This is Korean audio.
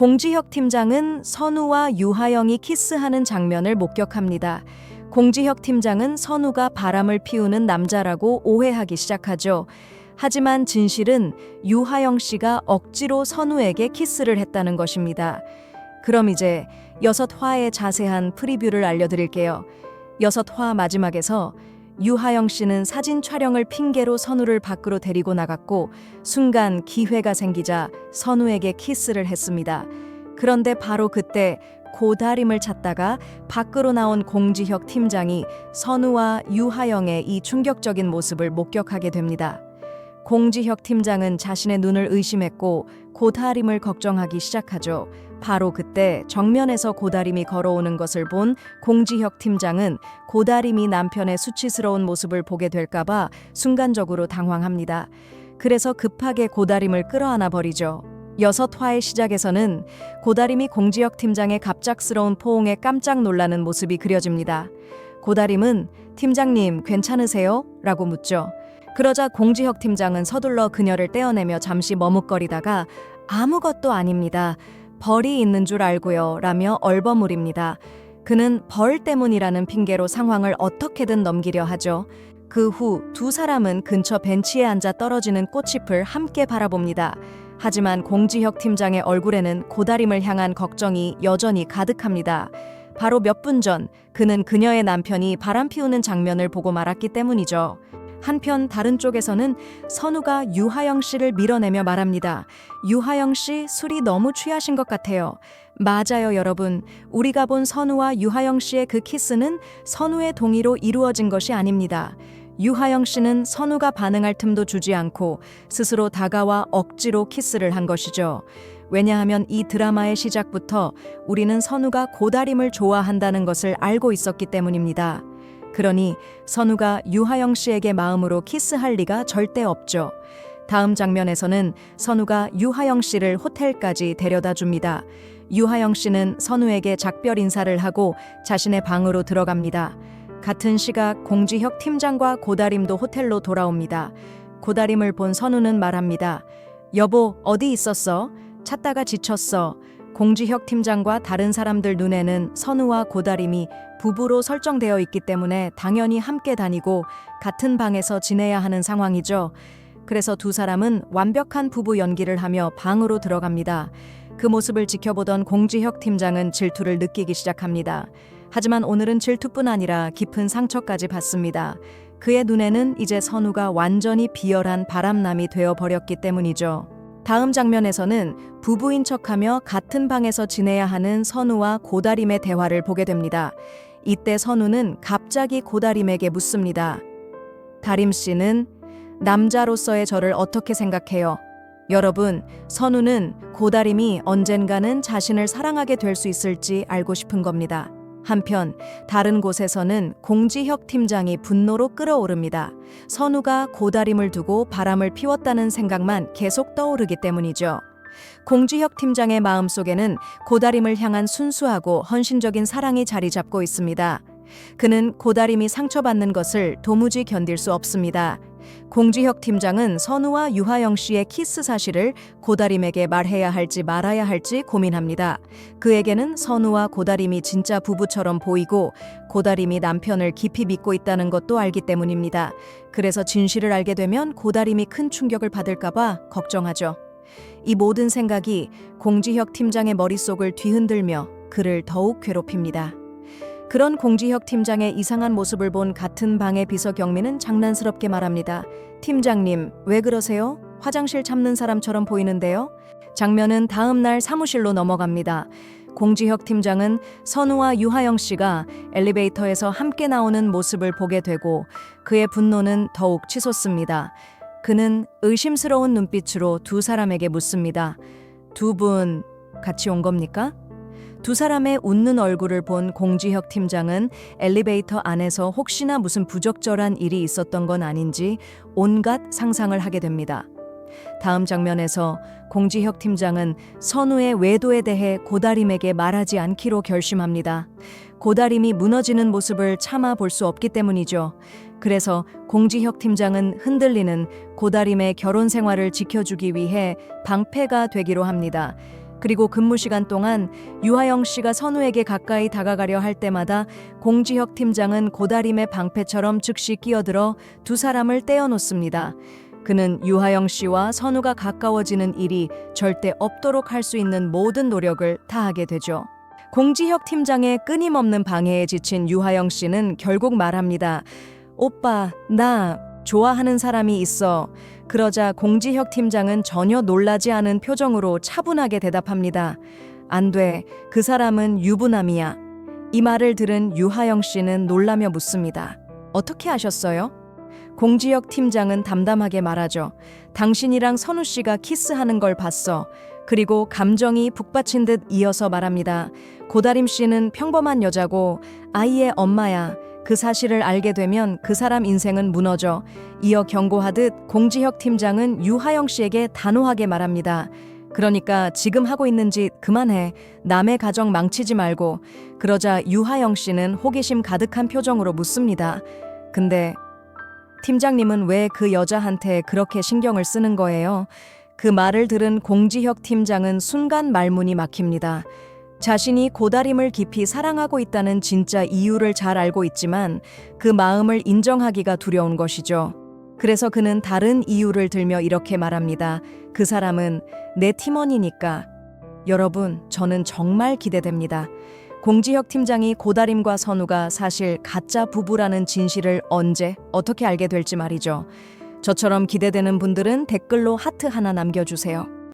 공지혁 팀장은 선우와 유하영이 키스하는 장면을 목격합니다. 공지혁 팀장은 선우가 바람을 피우는 남자라고 오해하기 시작하죠. 하지만 진실은 유하영 씨가 억지로 선우에게 키스를 했다는 것입니다. 그럼 이제 여섯 화의 자세한 프리뷰를 알려드릴게요. 여섯 화 마지막에서 유하영 씨는 사진 촬영을 핑계로 선우를 밖으로 데리고 나갔고 순간 기회가 생기자 선우에게 키스를 했습니다. 그런데 바로 그때 고다림을 찾다가 밖으로 나온 공지혁 팀장이 선우와 유하영의 이 충격적인 모습을 목격하게 됩니다. 공지혁 팀장은 자신의 눈을 의심했고 고다림을 걱정하기 시작하죠. 바로 그때 정면에서 고다림이 걸어오는 것을 본 공지혁 팀장은 고다림이 남편의 수치스러운 모습을 보게 될까봐 순간적으로 당황합니다. 그래서 급하게 고다림을 끌어안아 버리죠. 여섯 화의 시작에서는 고다림이 공지혁 팀장의 갑작스러운 포옹에 깜짝 놀라는 모습이 그려집니다. 고다림은 팀장님 괜찮으세요? 라고 묻죠. 그러자 공지혁 팀장은 서둘러 그녀를 떼어내며 잠시 머뭇거리다가 아무것도 아닙니다. 벌이 있는 줄 알고요. 라며 얼버무립니다. 그는 벌 때문이라는 핑계로 상황을 어떻게든 넘기려 하죠. 그 후 두 사람은 근처 벤치에 앉아 떨어지는 꽃잎을 함께 바라봅니다. 하지만 공지혁 팀장의 얼굴에는 고다림을 향한 걱정이 여전히 가득합니다. 바로 몇 분 전 그는 그녀의 남편이 바람 피우는 장면을 보고 말았기 때문이죠. 한편 다른 쪽에서는 선우가 유하영 씨를 밀어내며 말합니다. 유하영 씨 술이 너무 취하신 것 같아요. 맞아요, 여러분. 우리가 본 선우와 유하영 씨의 그 키스는 선우의 동의로 이루어진 것이 아닙니다. 유하영 씨는 선우가 반응할 틈도 주지 않고 스스로 다가와 억지로 키스를 한 것이죠. 왜냐하면 이 드라마의 시작부터 우리는 선우가 고다림을 좋아한다는 것을 알고 있었기 때문입니다. 그러니 선우가 유하영 씨에게 마음으로 키스할 리가 절대 없죠. 다음 장면에서는 선우가 유하영 씨를 호텔까지 데려다 줍니다. 유하영 씨는 선우에게 작별 인사를 하고 자신의 방으로 들어갑니다. 같은 시각 공지혁 팀장과 고다림도 호텔로 돌아옵니다. 고다림을 본 선우는 말합니다. 여보, 어디 있었어? 찾다가 지쳤어. 공지혁 팀장과 다른 사람들 눈에는 선우와 고다림이 부부로 설정되어 있기 때문에 당연히 함께 다니고 같은 방에서 지내야 하는 상황이죠. 그래서 두 사람은 완벽한 부부 연기를 하며 방으로 들어갑니다. 그 모습을 지켜보던 공지혁 팀장은 질투를 느끼기 시작합니다. 하지만 오늘은 질투뿐 아니라 깊은 상처까지 받습니다. 그의 눈에는 이제 선우가 완전히 비열한 바람남이 되어 버렸기 때문이죠. 다음 장면에서는 부부인 척하며 같은 방에서 지내야 하는 선우와 고다림의 대화를 보게 됩니다. 이때 선우는 갑자기 고다림에게 묻습니다. 다림 씨는 남자로서의 저를 어떻게 생각해요? 여러분, 선우는 고다림이 언젠가는 자신을 사랑하게 될 수 있을지 알고 싶은 겁니다. 한편 다른 곳에서는 공지혁 팀장이 분노로 끓어오릅니다. 선우가 고다림을 두고 바람을 피웠다는 생각만 계속 떠오르기 때문이죠. 공지혁 팀장의 마음속에는 고다림을 향한 순수하고 헌신적인 사랑이 자리 잡고 있습니다. 그는 고다림이 상처받는 것을 도무지 견딜 수 없습니다. 공지혁 팀장은 선우와 유하영 씨의 키스 사실을 고다림에게 말해야 할지 말아야 할지 고민합니다. 그에게는 선우와 고다림이 진짜 부부처럼 보이고 고다림이 남편을 깊이 믿고 있다는 것도 알기 때문입니다. 그래서 진실을 알게 되면 고다림이 큰 충격을 받을까봐 걱정하죠. 이 모든 생각이 공지혁 팀장의 머릿속을 뒤흔들며 그를 더욱 괴롭힙니다. 그런 공지혁 팀장의 이상한 모습을 본 같은 방의 비서 경미는 장난스럽게 말합니다. 팀장님, 왜 그러세요? 화장실 참는 사람처럼 보이는데요? 장면은 다음 날 사무실로 넘어갑니다. 공지혁 팀장은 선우와 유하영 씨가 엘리베이터에서 함께 나오는 모습을 보게 되고 그의 분노는 더욱 치솟습니다. 그는 의심스러운 눈빛으로 두 사람에게 묻습니다. 두 분 같이 온 겁니까? 두 사람의 웃는 얼굴을 본 공지혁 팀장은 엘리베이터 안에서 혹시나 무슨 부적절한 일이 있었던 건 아닌지 온갖 상상을 하게 됩니다. 다음 장면에서 공지혁 팀장은 선우의 외도에 대해 고다림에게 말하지 않기로 결심합니다. 고다림이 무너지는 모습을 참아 볼 수 없기 때문이죠. 그래서 공지혁 팀장은 흔들리는 고다림의 결혼 생활을 지켜주기 위해 방패가 되기로 합니다. 그리고 근무 시간 동안 유하영 씨가 선우에게 가까이 다가가려 할 때마다 공지혁 팀장은 고다림의 방패처럼 즉시 끼어들어 두 사람을 떼어놓습니다. 그는 유하영 씨와 선우가 가까워지는 일이 절대 없도록 할 수 있는 모든 노력을 다하게 되죠. 공지혁 팀장의 끊임없는 방해에 지친 유하영 씨는 결국 말합니다. 오빠, 나 좋아하는 사람이 있어. 그러자 공지혁 팀장은 전혀 놀라지 않은 표정으로 차분하게 대답합니다. 안 돼. 그 사람은 유부남이야. 이 말을 들은 유하영 씨는 놀라며 묻습니다. 어떻게 아셨어요? 공지혁 팀장은 담담하게 말하죠. 당신이랑 선우 씨가 키스하는 걸 봤어. 그리고 감정이 북받친 듯 이어서 말합니다. 고다림 씨는 평범한 여자고 아이의 엄마야. 그 사실을 알게 되면 그 사람 인생은 무너져. 이어 경고하듯 공지혁 팀장은 유하영 씨에게 단호하게 말합니다. 그러니까 지금 하고 있는 짓 그만해. 남의 가정 망치지 말고. 그러자 유하영 씨는 호기심 가득한 표정으로 묻습니다. 근데 팀장님은 왜 그 여자한테 그렇게 신경을 쓰는 거예요? 그 말을 들은 공지혁 팀장은 순간 말문이 막힙니다. 자신이 고다림을 깊이 사랑하고 있다는 진짜 이유를 잘 알고 있지만 그 마음을 인정하기가 두려운 것이죠. 그래서 그는 다른 이유를 들며 이렇게 말합니다. 그 사람은 내 팀원이니까. 여러분, 저는 정말 기대됩니다. 공지혁 팀장이 고다림과 선우가 사실 가짜 부부라는 진실을 언제 어떻게 알게 될지 말이죠. 저처럼 기대되는 분들은 댓글로 하트 하나 남겨주세요.